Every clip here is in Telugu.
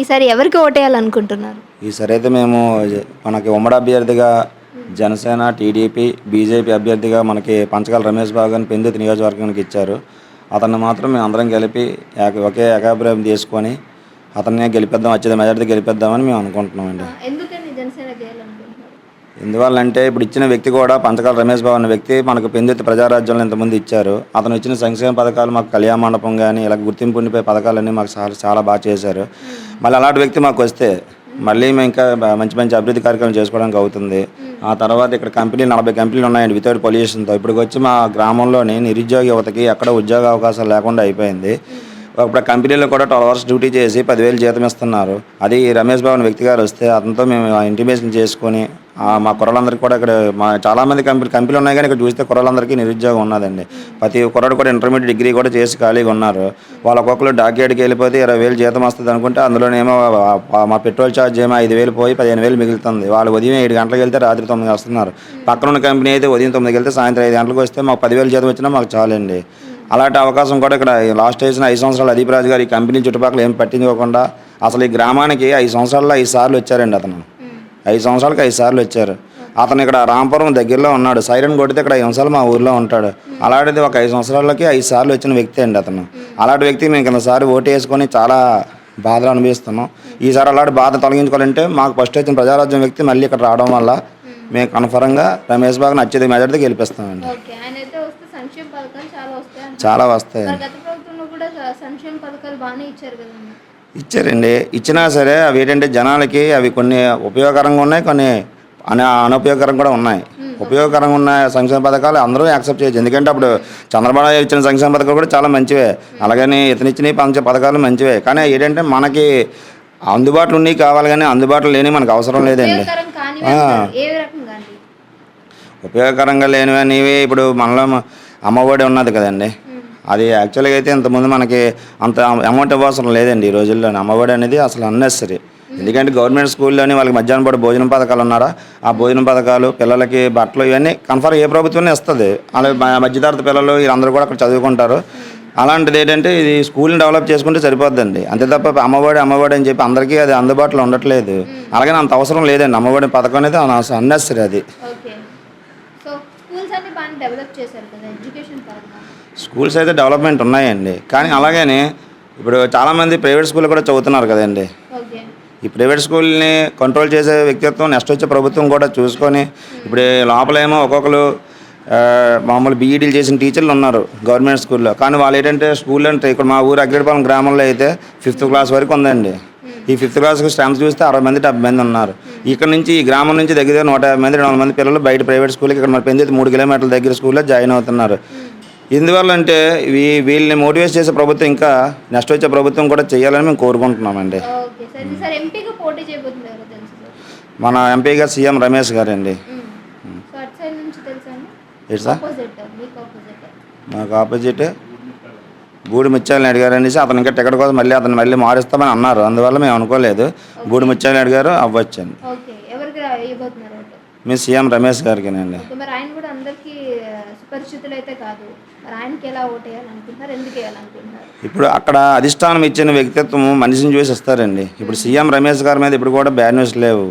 ఈసారి ఎవరికి ఓటేయాలనుకుంటున్నారు? ఈసారి అయితే మేము మనకి ఉమ్మడి అభ్యర్థిగా జనసేన టీడీపీ బీజేపీ అభ్యర్థిగా మనకి పంచకాల రమేష్ బాబు గారిని పెందుతి నియోజకవర్గానికి ఇచ్చారు. అతన్ని మాత్రం మేము అందరం కలిపి ఒకే ఏకాభిప్రాయం తీసుకొని అతన్నే గెలిపిద్దాం వచ్చేది మెజార్టీ గెలిపిద్దామని మేము అనుకుంటున్నామండి. ఎందువల్లంటే ఇప్పుడు ఇచ్చిన వ్యక్తి కూడా పంచకాల రమేష్ బాబు అనే వ్యక్తి మనకు పెందుతి ప్రజారాజ్యంలో ఇంతమంది ఇచ్చారు. అతను ఇచ్చిన సంక్షేమ పథకాలు మాకు కళ్యాణ మండపం కానీ ఇలా గుర్తింపు ఉండిపోయే పథకాలన్నీ మాకు చాలా చాలా బాగా చేశారు. మళ్ళీ అలాంటి వ్యక్తి మాకు వస్తే మళ్ళీ మేము ఇంకా మంచి మంచి అభివృద్ధి కార్యక్రమం చేసుకోవడానికి అవుతుంది. ఆ తర్వాత ఇక్కడ కంపెనీలు నలభై కంపెనీలు ఉన్నాయండి వితౌట్ పొల్యూషన్తో. ఇప్పుడు వచ్చి మా గ్రామంలోని నిరుద్యోగ యువతకి ఎక్కడ ఉద్యోగ అవకాశాలు లేకుండా అయిపోయింది. ఇప్పుడు కంపెనీలో కూడా ట్వెల్వ్ అవర్స్ డ్యూటీ చేసి పదివేలు జీతం ఇస్తున్నారు. అది రమేష్ బాబు వ్యక్తి గారు వస్తే అతనితో మేము ఇంటిమేషన్ చేసుకొని మా కుర్రలందరికీ కూడా ఇక్కడ మా చాలామంది కంపెనీ కంపెనీలు ఉన్నాయి కానీ ఇక్కడ చూస్తే కుర్రలందరికీ నిరుద్యోగం ఉన్నదండి. ప్రతి కుర్రాడు కూడా ఇంటర్మీడియట్ డిగ్రీ కూడా చేసి ఖాళీగా ఉన్నారు. వాళ్ళ ఒక్కొక్కరు డాక్యార్డ్కి వెళ్ళిపోతే ఇరవై వేలు జీతం వస్తుంది అనుకుంటే అందులోనేమో మా పెట్రోల్ ఛార్జ్ ఏమో ఐదు వేలు పోయి పదిహేను వేలు మిగులుతుంది. వాళ్ళు ఉదయం ఏడు గంటలకు వెళ్తే రాత్రి తొమ్మిది వస్తున్నారు. పక్కన ఉన్న కంపెనీ అయితే ఉదయం తొమ్మిదికి వెళ్తే సాయంత్రం ఐదు గంటలకు వస్తే మాకు పదివేలు జీతం వచ్చినా మాకు చాలండి. అలాంటి అవకాశం కూడా ఇక్కడ లాస్ట్ వేసిన ఐదు సంవత్సరాలు అదీప్ రాజు గారు ఈ కంపెనీ చుట్టుపక్కల ఏం పట్టించుకోకుండా అసలు ఈ గ్రామానికి ఐదు సంవత్సరాల్లో ఐదు సార్లు వచ్చారండి అతను. ఐదు సంవత్సరాలకు ఐదు సార్లు వచ్చారు. అతను ఇక్కడ రాంపురం దగ్గరలో ఉన్నాడు. సైరన్ కొడితే ఇక్కడ ఐదు సంవత్సరాలు మా ఊర్లో ఉంటాడు. అలాంటిది ఒక ఐదు సంవత్సరాలకి ఐదు సార్లు వచ్చిన వ్యక్తి అండి అతను. అలాంటి వ్యక్తి మేము కిందసారి ఓటు వేసుకొని చాలా బాధలు అనుభవిస్తున్నాం. ఈసారి అలాంటి బాధ తొలగించుకోవాలంటే మాకు ఫస్ట్ వచ్చిన ప్రజారాజ్యం వ్యక్తి మళ్ళీ ఇక్కడ రావడం వల్ల మేము కన్ఫర్మ్గా రమేష్ బాబు నచ్చేది మెజార్టీ గెలిపిస్తామండి. చాలా వస్తాయి సంక్షేమ పథకాలు బాగానే ఇచ్చారు కదండి. ఇచ్చారండి. ఇచ్చినా సరే అవి ఏంటంటే జనాలకి అవి కొన్ని ఉపయోగకరంగా ఉన్నాయి కొన్ని అన అనఉపయోగకరంగా కూడా ఉన్నాయి. ఉపయోగకరంగా ఉన్న సంక్షేమ పథకాలు అందరూ యాక్సెప్ట్ చేయొచ్చు. ఎందుకంటే అప్పుడు చంద్రబాబు ఇచ్చిన సంక్షేమ పథకాలు కూడా చాలా మంచివే. అలాగని ఇతను ఇచ్చిన పంచ పథకాలు మంచివే. కానీ ఏంటంటే మనకి అందుబాటులో ఉన్నాయి కావాలి కానీ అందుబాటులో లేని మనకు అవసరం లేదండి. ఉపయోగకరంగా లేనివి ఇప్పుడు మనలో అమ్మఒడి ఉన్నది కదండి. అది యాక్చువల్గా అయితే ఇంతకుముందు మనకి అంత అమౌంట్ ఇవ్వవసరం లేదండి ఈ రోజుల్లో. అమ్మఒడి అనేది అసలు అన్నెసరీ ఎందుకంటే గవర్నమెంట్ స్కూల్లోని వాళ్ళకి మధ్యాహ్నం పూట భోజనం పథకాలు ఉన్నారా? ఆ భోజనం పథకాలు పిల్లలకి బట్టలు ఇవన్నీ కన్ఫర్మ్ ఏ ప్రభుత్వమే ఇస్తుంది. అలాగే మధ్యతరగతి పిల్లలు వీళ్ళందరూ కూడా అక్కడ చదువుకుంటారు. అలాంటిది ఏంటంటే ఇది స్కూల్ని డెవలప్ చేసుకుంటే సరిపోద్దండి. అంతే తప్ప అమ్మఒడి అమ్మఒడి అని చెప్పి అందరికీ అది అందుబాటులో ఉండట్లేదు. అలాగే అంత అవసరం లేదండి. అమ్మఒడి పథకం అనేది అన్నెసరీ అది. ఓకే. స్కూల్స్ అయితే డెవలప్మెంట్ ఉన్నాయండి. కానీ అలాగని ఇప్పుడు చాలామంది ప్రైవేట్ స్కూల్ కూడా చదువుతున్నారు కదండి. ఈ ప్రైవేట్ స్కూల్ని కంట్రోల్ చేసే వ్యక్తిత్వం నెక్స్ట్ వచ్చే ప్రభుత్వం కూడా చూసుకొని ఇప్పుడు లోపలేమో ఒక్కొక్కరు మామూలు బీఈడీలు చేసిన టీచర్లు ఉన్నారు గవర్నమెంట్ స్కూల్లో. కానీ వాళ్ళు ఏంటంటే స్కూల్లో అంటే ఇక్కడ మా ఊరు అగ్రిపాలెం గ్రామంలో అయితే ఫిఫ్త్ క్లాస్ వరకు ఉందండి. ఈ ఫిఫ్త్ క్లాస్కి స్ట్రెంత్ చూస్తే అరవై మంది డెబ్బై మంది ఉన్నారు. ఇక్కడ నుంచి ఈ గ్రామం నుంచి దగ్గర నూట యాభై మంది రెండు మంది పిల్లలు బయట ప్రైవేట్ స్కూల్కి ఇక్కడ మన పెందితే మూడు కిలోమీటర్ల దగ్గర స్కూల్లో జాయిన్ అవుతున్నారు. ఎందువల్ల అంటే వీ వీళ్ళని మోటివేట్ చేసే ప్రభుత్వం ఇంకా నెక్స్ట్ వచ్చే ప్రభుత్వం కూడా చేయాలని మేము కోరుకుంటున్నామండి. మన ఎంపీగా సీఎం రమేష్ గారండి. మీకు ఆపోజిట్ గూడి ముత్యాల నాయుడు గారు అనేసి అతను ఇంకా టికెట్ కోసం మళ్ళీ అతను మళ్ళీ మారుస్తామని అన్నారు. అందువల్ల మేము అనుకోలేదు. గూడి ముత్యాల నాయుడు గారు అవ్వచ్చండి ఓకే ఎవరికి రా- ఇవ్వబోతున్నారు ఓటు మీ సీఎం రమేష్ గారికినండి. మరి ఆయన కూడా అందరికీ ఆ, సుపరిచితులు అయితే కాదు. మరి ఆయనకి ఎలా ఓటు వేయాలనుకుంటున్నారు? ఎందుకు వేయాలనుకుంటున్నారు? ఇప్పుడు అక్కడ అధిష్టానం ఇచ్చిన వ్యక్తిత్వం మనిషిని చూసి ఇస్తారండి ఇప్పుడు సీఎం రమేష్ గారి మీద ఇప్పుడు కూడా బ్యాడ్ న్యూస్ లేవు.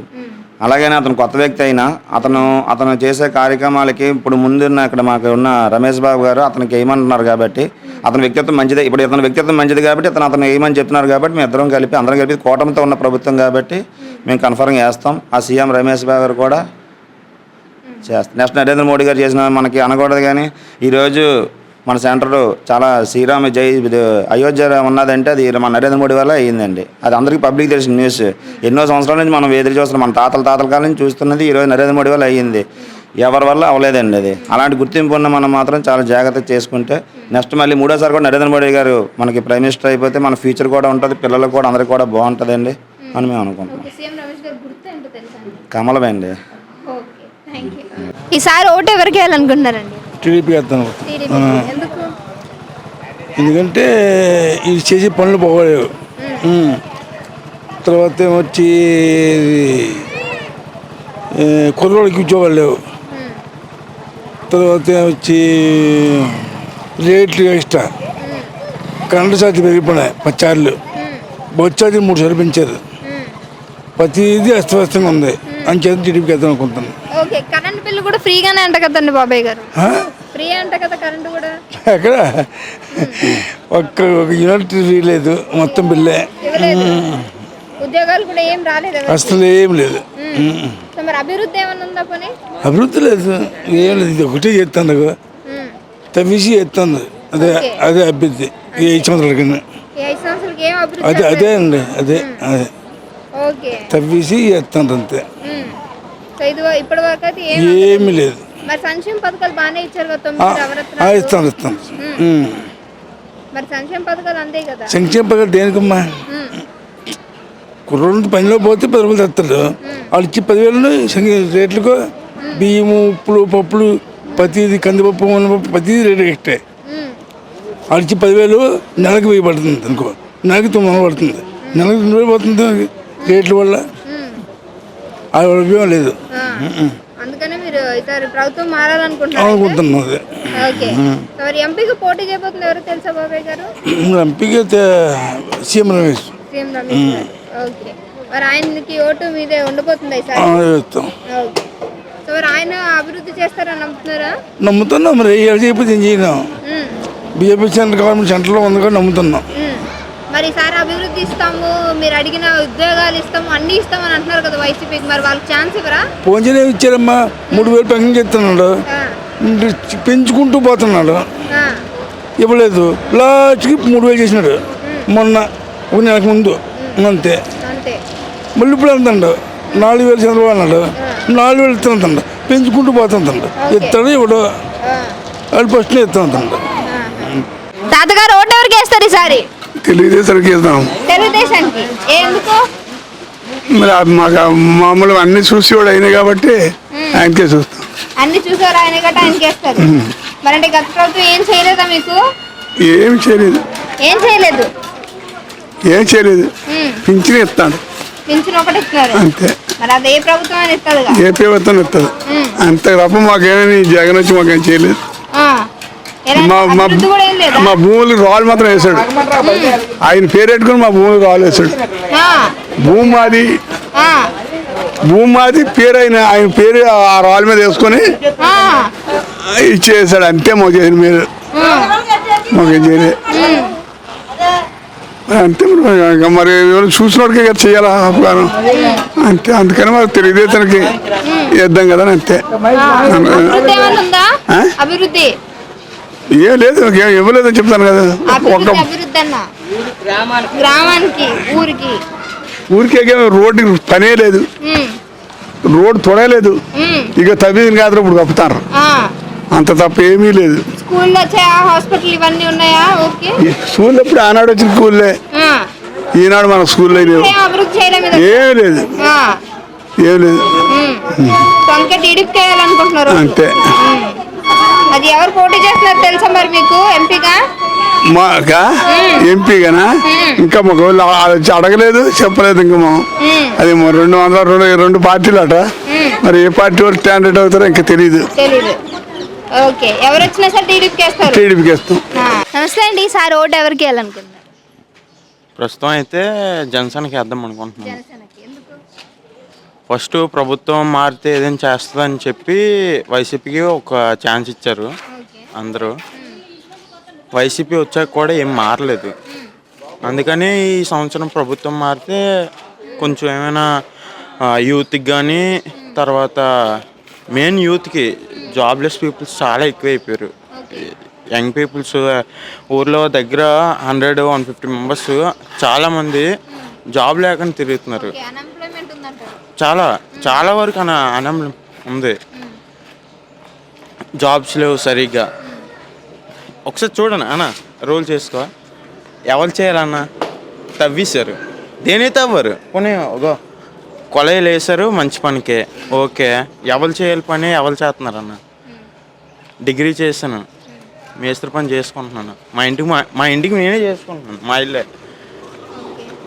అలాగనే అతను కొత్త వ్యక్తి అయినా అతను అతను చేసే కార్యక్రమాలకి ఇప్పుడు ముందున్న ఇక్కడ మాకు ఉన్న రమేష్ బాబు గారు అతనికి వేయమంటున్నారు కాబట్టి అతని వ్యక్తిత్వం మంచిదే. ఇప్పుడు ఇతని వ్యక్తిత్వం మంచిది కాబట్టి అతను అతను వేయమని చెప్తున్నారు కాబట్టి మేము ఇద్దరం కలిపి అందరం కలిపి కూటమితో ఉన్న ప్రభుత్వం కాబట్టి మేము. కన్ఫర్మ్ చేస్తాం. ఆ సీఎం రమేష్ బాబు గారు కూడా చేస్తాం. నెక్స్ట్ నరేంద్ర మోడీ గారు చేసిన మనకి అనకూడదు కానీ ఈరోజు మన సెంటర్ చాలా శ్రీరామ జై అయోధ్య ఉన్నదంటే అది మన నరేంద్ర మోడీ వల్ల అయ్యిందండి. అది అందరికీ పబ్లిక్ తెలిసిన న్యూస్. ఎన్నో సంవత్సరాల నుంచి మనం ఎదురు చూస్తున్నాం. మన తాతల తాతల కాలం నుంచి చూస్తున్నది ఈరోజు నరేంద్ర మోడీ వల్ల అయ్యింది. ఎవరి వల్ల అవ్వలేదండి అది. అలాంటి గుర్తింపు ఉన్న మనం మాత్రం చాలా జాగ్రత్త చేసుకుంటే నెక్స్ట్ మళ్ళీ మూడోసారి కూడా నరేంద్ర మోడీ గారు మనకి ప్రైమ్ మినిస్టర్ అయిపోతే మన ఫ్యూచర్ కూడా ఉంటుంది పిల్లలకు కూడా అందరికి కూడా బాగుంటుందండి అని మేము అనుకుంటాం ఓకే సీఎం రమేష్ గారు గుర్తు ఏంటో తెలుసా అండి? కమలమండి ఈసారి ఓటు ఎవరికి వేయాలనుకుంటున్నారండి? టీడీపీ వేస్తాను టీడీపీ. ఎందుకు? ఎందుకంటే ఇది చేసే పనులు బాగోలేవు. తర్వాత ఏమొచ్చి ఈ, కుర్రోళ్ళకి ఉద్యోగాలు లేవు. తర్వాత వచ్చి రేట్లు ఎక్స్ట్రా. కరెంటు ఛార్జ్ పెరిగిపోయినాయి పచ్చార్లు బొచ్చాది మూడు సార్లు పెంచారు. ప్రతిదీ అస్తవ్యస్తంగా ఉంది. అని చేత టీడీపీకి వేద్దాం అనుకుంటున్నాను ఓకే కరెంట్ బిల్లు కూడా ఫ్రీగానే అంట కదండి బాబాయ్ గారు? ఫ్రీ అంట కదా కరెంట్ కూడా. ఎక్కడ? ఒక్క ఒక యూనిట్ ఫ్రీ లేదు మొత్తం బిల్లే. ఉద్యోగాలు కూడా ఏం రాలేదు. అసలు ఏం లేదు. మరి అభివృద్ధి ఉందా పోనీ? అభివృద్ధి లేదు ఏం లేదు. ఇది ఒకటే చేస్తాను. తవ్వేసి చేస్తాను. అదే. అదే అభ్యర్థి ఈ ఐదు సంవత్సరాల కింద. ఏం అభివృద్ధి అదే అదే? అండి అదే అదే. తవ్వేసి చేస్తాను అంతే. ఇది ఇప్పటి వరకు అయితే ఏం ఏమీ లేదు. మరి సంక్షేమ పథకాలు బాగానే ఇచ్చారు కదా తొమ్మిది. మరి సంక్షేమ పథకాలు అంతే కదా. సంక్షేమ పథకాలు దేనికమ్మా. కుర్రోళ్ళు పనిలో పోతే పది రూపాయలు తెస్తారు. వాళ్ళు ఇచ్చి పదివేలు రేట్లకు బియ్యము ఉప్పులు పప్పులు ప్రతిది కందిపప్పు మినపప్పు ప్రతిదీ రేటు ఉమ్. వాళ్ళు ఇచ్చి పదివేలు నెలకు వెయ్యి పడుతుంది అనుకో. నెలకి తొమ్మిది వందలు పడుతుంది. నెలకు రెండు వేలు పడుతుంది రేట్ల వల్ల. అది ఉపయోగం లేదు. అందుకనే మీరు ప్రభుత్వం మారాలనుకుంటున్నారు ఓకే. మరి ఎంపీకి పోటీ చేయబోతుంది ఎవరు తెలుసా బాబాయ్ గారు? ఎంపీకి సీఎం రమేష్. సీఎం రమేష్ గారు. ఓకే. మరి ఆయనకి ఓటు మీదే ఈసారి? ఓకే. సో మరి ఆయన అభివృద్ధి చేస్తారని నమ్ముతున్నారా? నమ్ముతున్నాం మరి. చేయకపోతే ఏం. బీజేపీ సెంటర్ గవర్నమెంట్ సెంటర్లో ఉంది కూడా నమ్ముతున్నాం. మరి ఈసారి అభివృద్ధి ఇస్తాము మీరు అడిగిన ఉద్యోగాలు ఇస్తాము అన్ని ఇస్తామని అంటున్నారు కదా వైసీపీకి. మరి వాళ్ళకి ఛాన్స్ ఇవ్వరా? పోంజనే ఇచ్చారమ్మా మూడు వేలు పెన్షన్ చెప్తున్నాడు. పెంచుకుంటూ పోతున్నాడు. ఇవ్వలేదు. లాస్ట్కి మూడు వేలు చేసినాడు. మొన్న ఒక నెలకు ముందు. అంతే. మళ్ళీ ఇప్పుడు వెళ్తాడు నాలుగు వేలు చంద్రబాబు అన్నాడు. నాలుగు వేలు ఇస్తానంటాడు పెంచుకుంటూ పోతుంటాడు. ఇస్తాడు ఇవ్వడు. వాడు ఫస్ట్ ఇస్తానంటాడు ఆ. తాతగారు ఓటు ఎవరికి వేస్తారు ఈసారి? తెలుగుదేశానికి వెళ్తాం తెలుగుదేశానికి. ఎందుకు? మరి మాకు మామూలు అన్ని చూసి కూడా అయినాయి కాబట్టి ఆయనకే చూస్తాం. అన్ని చూసారు ఆయన గట్ట ఆయనకి వేస్తారు మరి అంటే గత ప్రభుత్వం ఏం చేయలేదా మీకు? ఏం చేయలేదు. ఏం చేయలేదు? ఏం చేయలేదు. పింఛన్ ఇస్తాడు. పింఛన్ ఒకటి ఇస్తున్నారు అంతే. మరి అది ఏ ప్రభుత్వం ఏ ప్రభుత్వం ఇస్తుంది అంతే తప్ప మాకేమీ జగన్ వచ్చి మాకేం చేయలేదు. మా భూములు రాళ్ళు మాత్రం వేసాడు. ఆయన పేరు పెట్టుకుని మా భూములు రాళ్ళు వేసాడు. భూమి మాది భూమి మాది పేరు ఆయన ఆయన పేరు ఆ రాళ్ళ మీద వేసుకొని ఇచ్చేసాడు. అంతే మాకు చేసిన మీరు. మాకేం అంతే మరి. ఎవరు చూసినోడికే కదా చేయాలా అఫ్గాను అంతే. అందుకని మరి తెలుగుదేశానికి వేద్దాం కదా అంతే. అభివృద్ధి ఏమైనా ఉందా ఆ? అభివృద్ధి ఏం లేదు ఏం ఇవ్వలేదని చెప్తాను కదా. అభివృద్ధి అన్న. గ్రామానికి ఊరికి. ఊరికే రోడ్డు పనే లేదు. రోడ్డు తొడలేదు. ఇక తవ్వింది కాదు ఇప్పుడు కప్పుతారు. అంత తప్ప ఏమీ లేదు. స్కూల్లో వచ్చాయా హాస్పిటల్ ఇవన్నీ ఉన్నాయా ఓకే ఈ స్కూల్ ఎప్పుడు ఆనాడు వచ్చిన స్కూల్లే. ఈనాడు మన స్కూల్లో లేవు. ఏం లేదు. ఏం లేదు. అంతే. అది ఎవరు పోటీ చేస్తున్నారు తెలుసా మరి మీకు ఎంపీగా? మాకా? ఎంపీగానా? ఇంకా మాకు అడగలేదు చెప్పలేదు ఇంకా మేము. అది మరి రెండు వందల రెండు రెండు పార్టీలు అట మరి ఏ పార్టీ వాళ్ళు స్టాండర్డ్ అవుతారో ఇంకా తెలియదు తెలీదు. ఓకే. ఎవరు వచ్చినా సరే టీడీపీకి వేస్తారు. టీడీపీకి వేస్తాం. ఆ. నమస్తే అండి ఈసారి ఓటు ఎవరికి వేయాలనుకుంటున్నారు? ప్రస్తుతం అయితే జనసేనకి వేద్దాం అనుకుంటున్నాను ఫస్ట్ ప్రభుత్వం మారితే ఏదైనా చేస్తుందని చెప్పి వైసీపీకి ఒక ఛాన్స్ ఇచ్చారు అందరూ. వైసీపీ వచ్చాక కూడా ఏం మారలేదు. అందుకని ఈ సంవత్సరం ప్రభుత్వం మారితే కొంచెం ఏమైనా యూత్కి కానీ తర్వాత మెయిన్ యూత్కి జాబ్లెస్ పీపుల్స్ చాలా ఎక్కువైపోయారు. యంగ్ పీపుల్స్ ఊర్లో దగ్గర హండ్రెడ్ వన్ ఫిఫ్టీ మెంబర్స్ చాలామంది జాబ్ లేకుండా తిరుగుతున్నారు. చాలా చాలా వరకు అన అనం ఉంది. జాబ్స్ లేవు సరిగ్గా. ఒకసారి చూడండి అన్న రోల్ చేసుకో. ఎవరు చేయాలన్న? తవ్వేశారు దేని తవ్వరు? పోనీ ఒక కొలయలు వేసారు మంచి పనికే. ఓకే. ఎవరు చేయాలి పని ఎవరు చేస్తున్నారన్న? డిగ్రీ చేశాను. మేస్త్రి పని చేసుకుంటున్నాను. మా ఇంటికి మా మా ఇంటికి నేనే చేసుకుంటున్నాను మా ఇల్లే.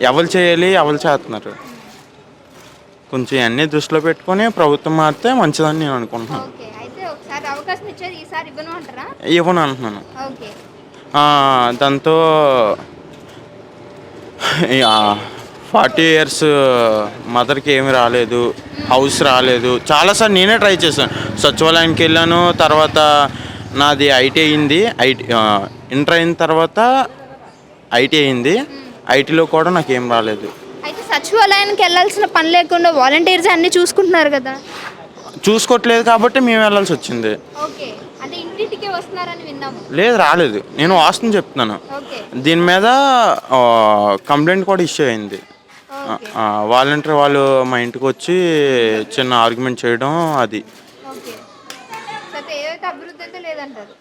ఎవరు చేయాలి ఎవరు చేస్తున్నారు? కొంచెం అన్నీ దృష్టిలో పెట్టుకొని ప్రభుత్వం మారితే మంచిదని నేను అనుకుంటున్నాను. ఓకే అయితే ఒకసారి అవకాశం ఇచ్చేది ఈసారి ఇవ్వను అంటారా? ఇవ్వను అంటున్నాను. ఓకే. ఆ, దాంతో ఫార్టీ ఇయర్స్ మదర్కి ఏమి రాలేదు హౌస్ రాలేదు. చాలాసార్లు నేనే ట్రై చేశాను. సచివాలయానికి వెళ్ళాను తర్వాత నాది ఐటీ అయింది. ఐటీ ఇంటర్ అయిన తర్వాత ఐటీ అయింది. ఐటీలో కూడా నాకు ఏం రాలేదు. అయితే సచివాలయానికి వెళ్ళాల్సిన పని లేకుండా వాలంటీర్స్ అన్ని చూసుకుంటున్నారు కదా? చూసుకోవట్లేదు కాబట్టి మేము వెళ్ళాల్సి వచ్చింది. ఓకే. అంటే ఇంటింటికి వస్తున్నారని విన్నాము. లేదు రాలేదు. నేను వాస్తవం చెప్తున్నాను. ఓకే. దీని మీద కంప్లైంట్ కూడా ఇష్యూ అయింది. వాలంటీర్ వాళ్ళు మా ఇంటికి వచ్చి చిన్న ఆర్గ్యుమెంట్ చేయడం అది. ఓకే. సో అయితే ఏవైతే అభివృద్ధి అయితే లేదంటారు?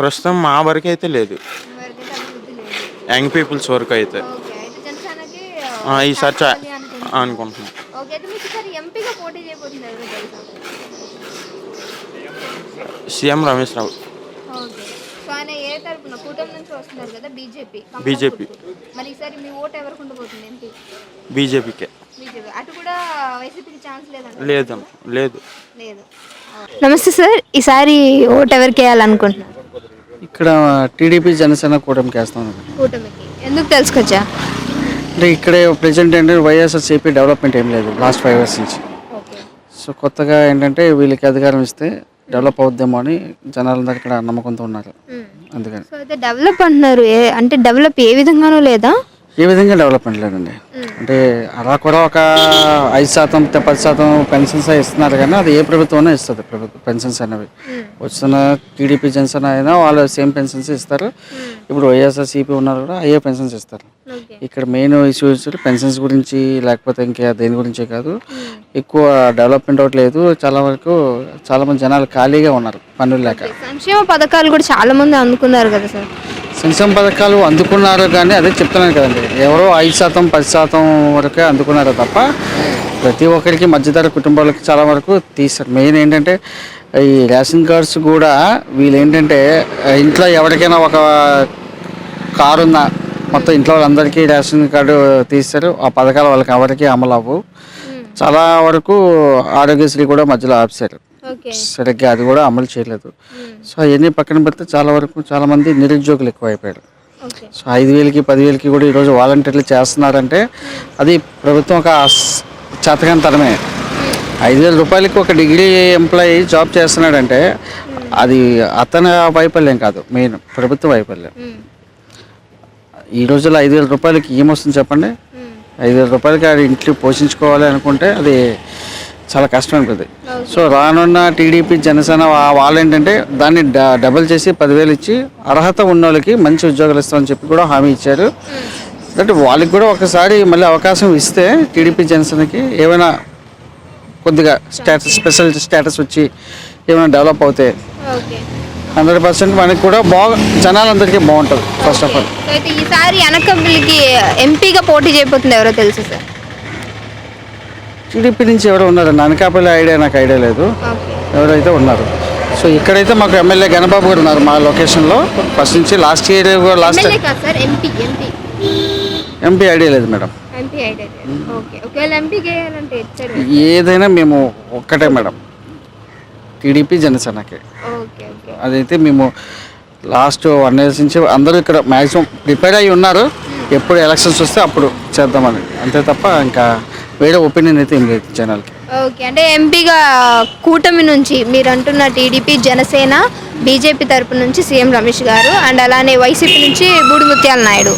ప్రస్తుతం మా వరకు అయితే లేదు ఎవరికైతే అభివృద్ధి లేదు. యంగ్ పీపుల్స్ వరకు అయితే ఓకే. ఈసారి చా- కావాలి అనుకుంటున్నారు. అనుకుంటున్నాం. ఓకే అయితే మీకు ఈసారి ఎంపీగా పోటీ చేయబోతుంది ఎవరో తెలుసా? CM Ramesh Rao. Okay. So ఆయన ఏ తరపున? కూటమి నుంచి వస్తున్నారు కదా బీజేపీ. బీజేపీకే. బీజేపీ. అటు కూడా వైసీపీకి ఛాన్స్ లేదంట లేదు లేదు. లేదు. నమస్తే సార్ ఈసారి ఓటు ఎవరికి వేయాలనుకుంటున్నారు? ఇక్కడ టీడీపీ జనసేన కూటమికి వేస్తాం కూటమికి. ఎందుకు తెలుసుకొచ్చా అంటే ఇక్కడ ప్రజెంట్ ఏంటంటే వైఎస్ఆర్సీపీ డెవలప్మెంట్ ఏం లేదు లాస్ట్ ఫైవ్ ఇయర్స్ నుంచి. సో కొత్తగా ఏంటంటే వీళ్ళకి అధికారం ఇస్తే డెవలప్ అవుద్దేమో అని జనాలందరూ ఇక్కడ నమ్మకంతో ఉన్నారు. అందుకని. డెవలప్ అంటున్నారు అంటే డెవలప్ ఏ విధంగానూ లేదా? ఏ విధంగా డెవలప్మెంట్ లేదండి అంటే అలా కూడా ఒక ఐదు శాతం పది శాతం పెన్షన్స్ ఇస్తున్నారు కానీ అది ఏ ప్రభుత్వమైనా ఇస్తుంది. ప్రభుత్వం పెన్షన్స్ అనేవి. వస్తున్న టీడీపీ జనసేన అయినా వాళ్ళు సేమ్ పెన్షన్స్ ఇస్తారు. ఇప్పుడు వైఎస్ఆర్సీపీ ఉన్నారు కూడా అయ్యే పెన్షన్స్ ఇస్తారు. ఇక్కడ మెయిన్ ఇష్యూస్ పెన్షన్స్ గురించి లేకపోతే ఇంకా దేని గురించే కాదు. ఎక్కువ డెవలప్మెంట్ అవ్వట్లేదు చాలా వరకు చాలా మంది జనాలు ఖాళీగా ఉన్నారు. పనులు లేక. సంక్షేమ పథకాలు కూడా చాలా మంది అందుకున్నారు కదా సార్. సంక్షేమ పథకాలు అందుకున్నారు కానీ అదే చెప్తున్నాను కదండి. ఎవరో ఐదు శాతం పది శాతం వరకే అందుకున్నారు తప్ప ప్రతి ఒక్కరికి మధ్యతర కుటుంబాలకి చాలా వరకు తీస్తారు. మెయిన్ ఏంటంటే ఈ రేషన్ కార్డ్స్ కూడా వీళ్ళు ఏంటంటే ఇంట్లో ఎవరికైనా ఒక కారు ఉందా మొత్తం ఇంట్లో వాళ్ళందరికీ రేషన్ కార్డు తీస్తారు. ఆ పథకాలు వాళ్ళకి ఎవరికి అమలు అవ్వవు చాలా వరకు ఆరోగ్యశ్రీ కూడా మధ్యలో ఆపేశారు. సరిగ్గా అది కూడా అమలు చేయలేదు. సో అవన్నీ పక్కన పెడితే చాలా వరకు చాలా మంది నిరుద్యోగులు ఎక్కువ అయిపోయారు సో ఐదు వేలకి పదివేలకి కూడా ఈరోజు వాలంటీర్లు చేస్తున్నారంటే అది ప్రభుత్వం ఒక స్- చేతకానితనమే ఐదు వేల రూపాయలకి ఒక డిగ్రీ ఎంప్లాయీ జాబ్ చేస్తున్నాడంటే అది అతని వైఫల్యం కాదు మెయిన్ ప్రభుత్వ వైఫల్యం. ఈ రోజుల్లో ఐదు వేల రూపాయలకి ఏమొస్తుంది చెప్పండి? ఐదు వేల రూపాయలకి అది ఇంట్లో పోషించుకోవాలి అనుకుంటే అది చాలా కష్టం ఉంటుంది సో రానున్న టీడీపీ జనసేన వాళ్ళు ఏంటంటే దాన్ని డబుల్ చేసి పదివేలు ఇచ్చి అర్హత ఉన్న వాళ్ళకి మంచి ఉద్యోగాలు ఇస్తామని చెప్పి కూడా హామీ ఇచ్చారు. అంటే వాళ్ళకి కూడా ఒకసారి మళ్ళీ అవకాశం ఇస్తే టీడీపీ జనసేనకి ఏమైనా కొద్దిగా స్టేటస్ స్పెషల్ స్టేటస్ వచ్చి ఏమైనా డెవలప్ అవుతాయి ఓకే. హండ్రెడ్ పర్సెంట్ మనకి కూడా బాగా జనాలందరికీ బాగుంటుంది ఫస్ట్ ఆఫ్ ఆల్. అయితే ఈసారి అనకాపల్లికి ఎంపీగా పోటీ చేయబోతుంది ఎవరో తెలుసు సార్? టీడీపీ నుంచి ఎవరు ఉన్నారు అనకాపల్లి ఐడియా నాకు ఐడియా లేదు. ఎవరైతే ఉన్నారు. సో ఇక్కడైతే మాకు ఎమ్మెల్యే గణబాబు గారు ఉన్నారు మా లొకేషన్లో. ఫస్ట్ నుంచి last year last MP idea లేదు మేడం. ఏదైనా మేము ఒక్కటే మేడం. టీడీపీ జనసేనకి. అదైతే మేము లాస్ట్ వన్ ఇయర్స్ నుంచి అందరూ ఇక్కడ మ్యాక్సిమం ప్రిపేర్ అయ్యి ఉన్నారు. ఎప్పుడు ఎలక్షన్స్ వస్తే అప్పుడు చేద్దామని. అంతే తప్ప ఇంకా వేరే ఒపీనియన్ అయితే ఏం లేదు జనాలకి. ఓకే అంటే ఎంపీగా కూటమి నుంచి మీరు అంటున్న టీడీపీ జనసేన బీజేపీ తరపు నుంచి సీఎం రమేష్ గారు అండ్ అలానే వైసీపీ నుంచి బూడిముత్యాల నాయుడు.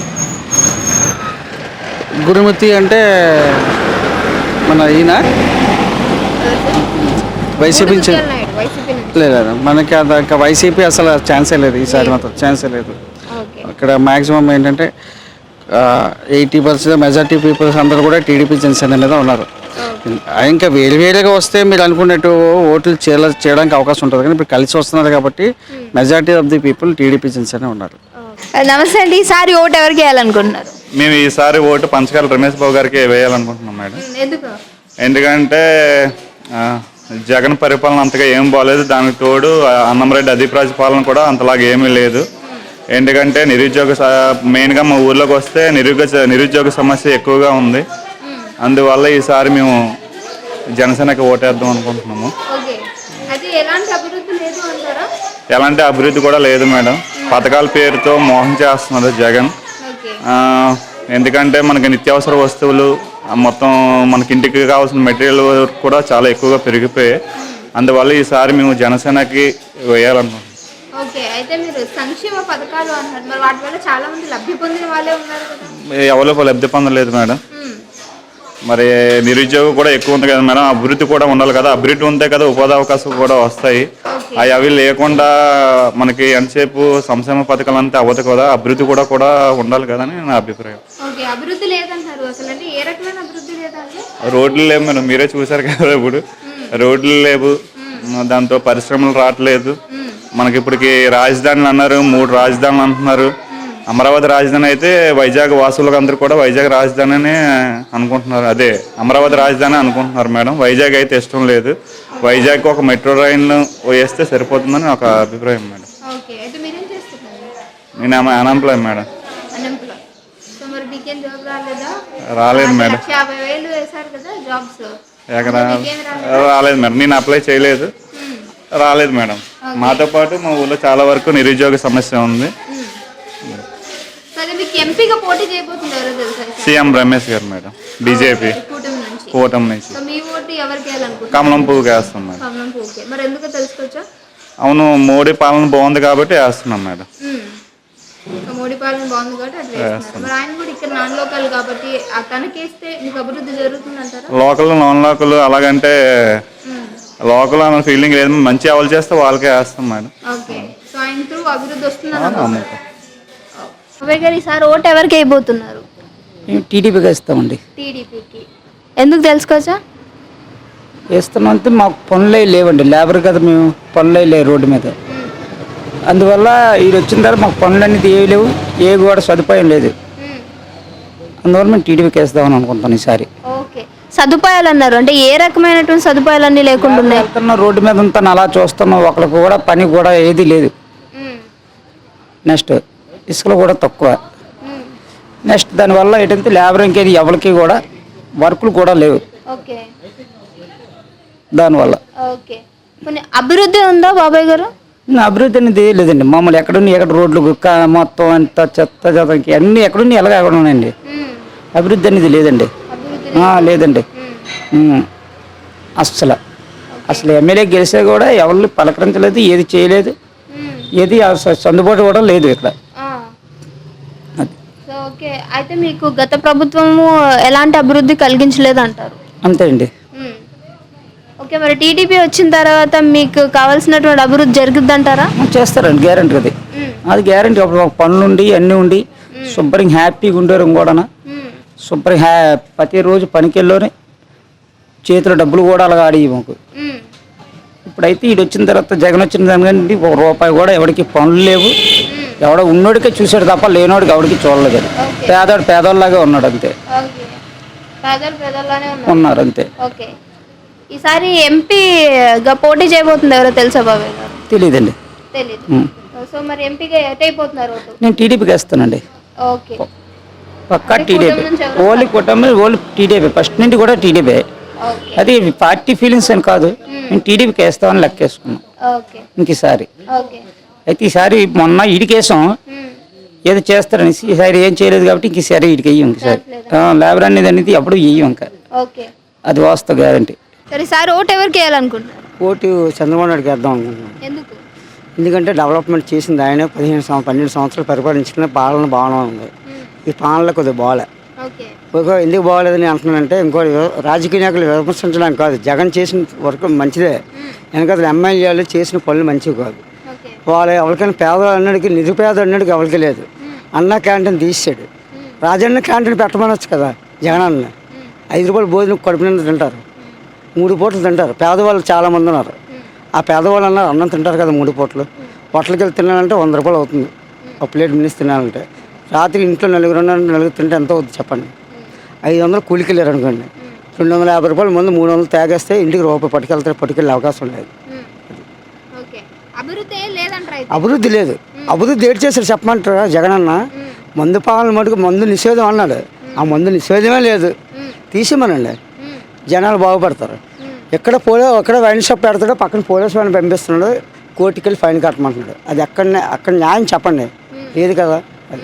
గురుమూర్తి అంటే మన ఈయన? వైసీపీ నుంచి బూడిముత్యాల నాయుడు వైసీపీ నుంచి. లేదు మనకి అది ఇంకా వైసీపీ అసలు ఛాన్సే లేదు ఈసారి మాత్రం ఛాన్సే లేదు. ఓకే. ఇక్కడ మ్యాక్సిమం ఏంటంటే ఎయిటీ పర్సెంట్ మెజార్టీ పీపుల్స్ అందరూ కూడా టీడీపీ జనసేన మీద ఉన్నారు. ఇంకా వేరు వేరుగా వస్తే మీరు అనుకున్నట్టు ఓట్లు చేయాల చేయడానికి అవకాశం ఉంటుంది. కానీ ఇప్పుడు కలిసి వస్తున్నారు కాబట్టి majority of the people TDP Janasena ఉన్నారు. నమస్తే అండి. ఈసారి ఓటు ఎవరికి వేయాలనుకుంటున్నారు? మేము ఈసారి ఓటు పంచకాల రమేష్ బాబు గారికి వేయాలనుకుంటున్నాం మేడం. ఎందుకు? ఎందుకంటే ఆ, జగన్ పరిపాలన అంతగా ఏం బాగాలేదు దానికి తోడు ఆ, అన్నంరెడ్డి అధిప్రాజ పాలన కూడా అంతలాగా ఏమీ లేదు. ఎందుకంటే నిరుద్యోగ మెయిన్గా మా ఊర్లోకి వస్తే నిరుద్యోగ నిరుద్యోగ సమస్య ఎక్కువగా ఉంది. అందువల్ల ఈసారి మేము జనసేనకి ఓటేద్దాం అనుకుంటున్నాము. ఎలాంటి అభివృద్ధి కూడా లేదు మేడం. పథకాల పేరుతో మోసం చేస్తున్నారు జగన్. ఎందుకంటే మనకి నిత్యావసర వస్తువులు మొత్తం మనకి ఇంటికి కావాల్సిన మెటీరియల్ కూడా చాలా ఎక్కువగా పెరిగిపోయాయి. అందువల్ల ఈసారి మేము జనసేనకి వేయాలనుకుంటున్నాం. ఓకే అయితే మీరు సంక్షేమ పథకాలు అన్నారు. మరి వాటి వల్ల చాలా మంది లబ్ధి పొందిన వాళ్ళే ఉన్నారు కదా. ఎవరు లబ్ధి పొందలేదు మేడం. మరి నిరుద్యోగం కూడా ఎక్కువ ఉంది కదా మేడం. అభివృద్ధి కూడా ఉండాలి కదా. అభివృద్ధి ఉంటే కదా ఉపాధి అవకాశాలు కూడా వస్తాయి. అవి అవి లేకుండా మనకి ఎంతసేపు సంక్షేమ పథకాలు అంతా అవ్వదు కదా. అభివృద్ధి కూడా కూడా ఉండాలి కదా అని నా అభిప్రాయం. అభివృద్ధి లేదంటారు అసలు. అంటే ఏ రకమైన అభివృద్ధి లేదంటే రోడ్లు లేవు మేడం. మీరే చూసారు కదా ఇప్పుడు. రోడ్లు లేవు. దాంతో పరిశ్రమలు రావట్లేదు. మనకి ఇప్పటికి రాజధానులు అన్నారు మూడు రాజధానులు అంటున్నారు. అమరావతి రాజధాని అయితే వైజాగ్ వాసులకు అందరూ కూడా వైజాగ్ రాజధాని అని అనుకుంటున్నారు. అదే అమరావతి రాజధాని అనుకుంటున్నారు మేడం. వైజాగ్ అయితే ఇష్టం లేదు. వైజాగ్ ఒక మెట్రో రైన్ వేస్తే సరిపోతుందని ఒక అభిప్రాయం మేడం. నేను అన్ఎంప్లాయ్ మేడం. రాలేదా? మేడం. రాలేదు? మేడం. నేను అప్లై చేయలేదు. రాలేదు మేడం. మాతో పాటు మా ఊళ్ళో చాలా వరకు నిరుద్యోగ సమస్య ఉంది? సీఎం రమేష్ గారు మేడం బీజేపీ కూటమి నుంచి. కమలం పువ్వుకి వేస్తాం మేడం. అవును మోడీ పాలన బాగుంది కాబట్టి వేస్తున్నాం మేడం. మ్మ్. సో మోడీ పాలన బాగుంది కాబట్టి అట్లా వేస్తున్నారు. మరి ఆయన కూడా ఇక్కడ నాన్ లోకల్ కాబట్టి ఆ తనకేస్తే మీకు అభివృద్ధి జరుగుతుందంటారా? లోకల్ నాన్ లోకల్ అలాగంటే లోకల్ అన్న ఫీలింగ్ లేదు. మంచి అమలు చేస్తే వాళ్ళకే వేస్తాం మేడం. ఓకే. సో ఆయన త్రూ అభివృద్ధి వస్తుందని నమ్మకం అబ్బాయి గారు ఈసారి ఓటు ఎవరికి అయిపోతున్నారు మేము టీడీపీకి ఇస్తామండి టీడీపీకి. ఎందుకు తెలుసుకోవచ్చా? వేస్తున్నామంటే మాకు పనులే లేవండి. లేబర్ కదా మేము పనులే లేవు రోడ్డు మీద. అందువల్ల వీడు వచ్చిన తర్వాత మాకు పనులు అనేది ఏవి లేవు ఏ కూడా సదుపాయం లేదు. అందువల్ల మేము టీడీపీకి వేస్తామని అనుకుంటాను ఈసారి. సదుపాయాలు అన్నారు అంటే ఏ రకమైనటువంటి సదుపాయాలన్నీ లేకుండా ఉన్నాయి? వెళ్తున్న రోడ్డు మీద అంతా అలా చూస్తున్నాం ఒకరికి కూడా పని కూడా ఏది లేదు. నెక్స్ట్ ఇసుకలు కూడా తక్కువ. నెక్స్ట్ దానివల్ల ఏంటంటే లేబర్ ఇంకేది ఎవరికి కూడా వర్కులు కూడా లేవు. దానివల్ల అభివృద్ధి ఉందా బాబాయ్ గారు? అభివృద్ధి అనేది లేదండి. మమ్మల్ని ఎక్కడున్న ఎక్కడ రోడ్లు గుక్క మొత్తం అంత చెత్త చెత్త అన్నీ ఎక్కడున్న ఎలాగ ఎక్కడ ఉన్నాయండి అభివృద్ధి అనేది లేదండి. లేదండి. అస్సలు. అసలు ఎమ్మెల్యే గెలిస్తే కూడా ఎవరిని పలకరించలేదు ఏది చేయలేదు. ఏది అసలు అందుబాటు కూడా లేదు ఇక్కడ. ఓకే. అయితే మీకు గత ప్రభుత్వము ఎలాంటి అభివృద్ధి కలిగించలేదు అంటారు అంతే అండి. ఓకే మరి టీడీపీ వచ్చిన తర్వాత మీకు కావాల్సినటువంటి అభివృద్ధి జరుగుద్ది అంటారా చేస్తారండి గ్యారంటీ అది. అది గ్యారంటీ. అప్పుడు పనులు ఉండి అన్నీ ఉండి శుభ్రంగా హ్యాపీగా ఉండేవారు కూడా శుభ్రం హ్యా ప్రతిరోజు పనికి వెళ్ళోని చేతిలో డబ్బులు కూడా అలాగా ఆడి మాకు ఇప్పుడైతే ఈడు వచ్చిన తర్వాత జగన్ వచ్చిన దానికంటే ఒక రూపాయి కూడా ఎవరికి పనులు లేవు. ఎవడో ఉన్నోడికే చూసాడు తప్ప లేనోడికి ఎవరికి చూడలేదు. పేదోడు పేదోళ్ళలాగే ఉన్నాడు అంతే. ఉన్నారు. అంతే. ఓకే. ఈసారి ఎంపీగా పోటీ చేయబోతుంది ఎవరో తెలుసా గారు తెలియదండి సో మరి ఎంపీగా ఎట్ అయిపోతున్నారు? నేను టీడీపీకి వేస్తానండి. ఓకే. పక్కా టీడీపీ. ఓన్లీ కుటుంబం ఓన్లీ టీడీపీ. ఫస్ట్ నుండి కూడా టీడీపీ. ఓకే. అది పార్టీ ఫీలింగ్స్ అని కాదు. నేను టీడీపీకి వేస్తామని లెక్కేసుకున్నాం. ఓకే. ఇంక ఈసారి ఓకే. అయితే ఈసారి మొన్న ఈడికేసాం ఏదో చేస్తారని. ఈసారి ఏం చేయలేదు కాబట్టి ఇంక ఈసారి ఈడికి వెయ్యం ఇంకసారి లేబర్ అనేది అనేది అప్పుడు వెయ్యం ఇంకా. ఓకే. అది వాస్తవ గ్యారంటీ. సరే ఓటు ఎవరికి వేయాలనుకుంటున్నారు? ఓటు చంద్రబాబు నాయుడుకి వేద్దాం అనుకుంటున్నాను ఎందుకు? ఎందుకంటే డెవలప్మెంట్ చేసింది ఆయన పదిహేను సంవత్సరాలు పన్నెండు సంవత్సరాలు పరిపాలించిన పాలన బాగానే ఉంది. ఈ పాలన కొద్దిగా బాగాలే ఓకే. ఇంకో ఎందుకు బాగాలేదని అంటున్నానంటే ఇంకో రాజకీయ నాయకులు విమర్శించడానికి కాదు జగన్ చేసిన వర్క్ మంచిదే. వెనకాల ఎమ్మెల్యేలు చేసిన పనులు మంచివి కాదు. వాళ్ళు ఎవరికైనా పేదవాళ్ళు అన్నడికి నిరుపేద అన్నడికి ఎవరికి లేదు. అన్న క్యాంటీన్ తీసాడు రాజన్న క్యాంటీన్ పెట్టమనొచ్చు కదా జగన్ అన్న. ఐదు రూపాయలు భోజనం కడుపు నిండా తింటారు. మూడు పూటలు తింటారు. పేదవాళ్ళు చాలా మంది ఉన్నారు ఆ పేదవాళ్ళు అన్నారు అన్నం తింటారు కదా మూడు పూటలు. హోటల్కి వెళ్ళి తినాలంటే వంద రూపాయలు అవుతుంది. ఒక ప్లేట్ మినిస్ తినాలంటే. రాత్రి ఇంట్లో నలుగురు నలుగురు తింటే ఎంత అవుతుంది చెప్పండి. ఐదు వందలు కూలికి వెళ్ళారు అనుకోండి. రెండు వందల యాభై రూపాయలు ముందు మూడు వందలు తాగేస్తే ఇంటికి రూపాయి పట్టుకెళ్తారు పట్టుకెళ్ళే అవకాశం లేదు. అభివృద్ధి లేదు. అభివృద్ధి ఏడు చేశారు చెప్పమంటారా జగన్ అన్న మందు పాలన మటుకు మందు నిషేధం అన్నాడు. ఆ మందు నిషేధమే లేదు. తీసేమనండి జనాలు బాగుపడతారు. ఎక్కడ పోలే ఎక్కడ వైన్ షాప్ పెడతాడో పక్కన పోలీసు వాడిని పంపిస్తున్నాడు కోర్టుకి వెళ్ళి ఫైన్ కట్టమంటున్నాడు. అది ఎక్కడ అక్కడ న్యాయం చెప్పండి. లేదు కదా? అది.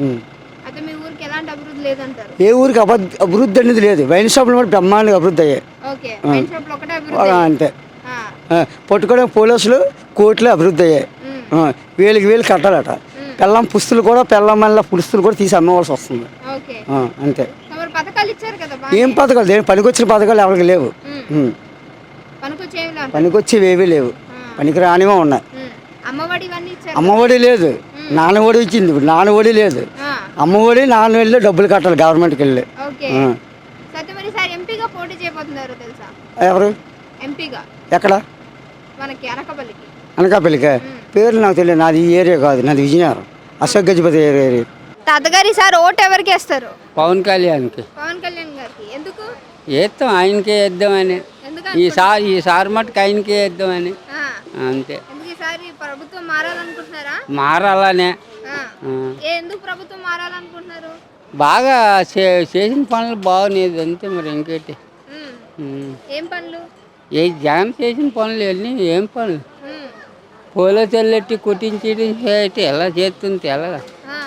అయితే మీ ఊరికి అభివృద్ధి లేదంటారు? ఏ ఊరికి అభివృద్ధి అనేది లేదు. వైన్ షాపులు కూడా బ్రహ్మాండంగా అభివృద్ధి అయ్యాయి. ఓకే. వైన్ షాప్లో ఒకటే ఆ, అభివృద్ధి అంతే. పట్టుకోవడం పోలీసులు కోర్టులో అభివృద్ధి అయ్యాయి. వేలకి వేలు కట్టాలట. పెళ్ళం పుస్తులు కూడా పెళ్ళం పుస్తులు కూడా తీసి అమ్మవలసి వస్తుంది. అంతే. ఏం పథకాలు? దేని పనికొచ్చిన పథకాలు ఎవరికి లేవు. పనికొచ్చేవి ఏవీ లేవు. పనికి రానివే ఉన్నాయి. అమ్మఒడి ఇవన్నీ లేదు నాన్నఒడి ఇచ్చింది ఇప్పుడు నాన్నఒడి లేదు. ఆ, అమ్మఒడి నాన్న వెళ్ళి డబ్బులు కట్టాలి గవర్నమెంట్కి వెళ్ళి. ఓకే. ఆ. సత్య మరి సార్ ఎంపీగా పోటీ చేయబోతున్నారు తెలుసా? ఎవరు? ఎంపీగా. ఎక్కడ? మనకి అనకపల్లికి. అనకాపల్లికే? పేరు నాకు తెలియదు. నాది ఈ ఏరియా కాదు నాది విజయనగరం. అశోక్ గజపతి ఏరియా తాతగారి సార్ ఓటు ఎవరికి వేస్తారు? పవన్ కళ్యాణ్కి. పవన్ కళ్యాణ్ గారికి. ఎందుకు? వేస్తాం ఆయనకే వేద్దామని. ఈసారి ఈసారి మటుకు ఆయనకే వేద్దామని. అంతే. ఈసారి ప్రభుత్వం మారాలనుకుంటున్నారా? మారాలనే. ఎందుకు ప్రభుత్వం మారాలనుకుంటున్నారు? బాగా చేసిన పనులు బాగున్నాయి అంతే మరి ఇంకేంటి. ఏం పనులు? ఏ జగన్ చేసిన పనులు అన్నీ ఏం పనులు. పోలో తెల్లెట్టి కుట్టించేయడం చేయటం ఎలా చేస్తుంది ఎలా.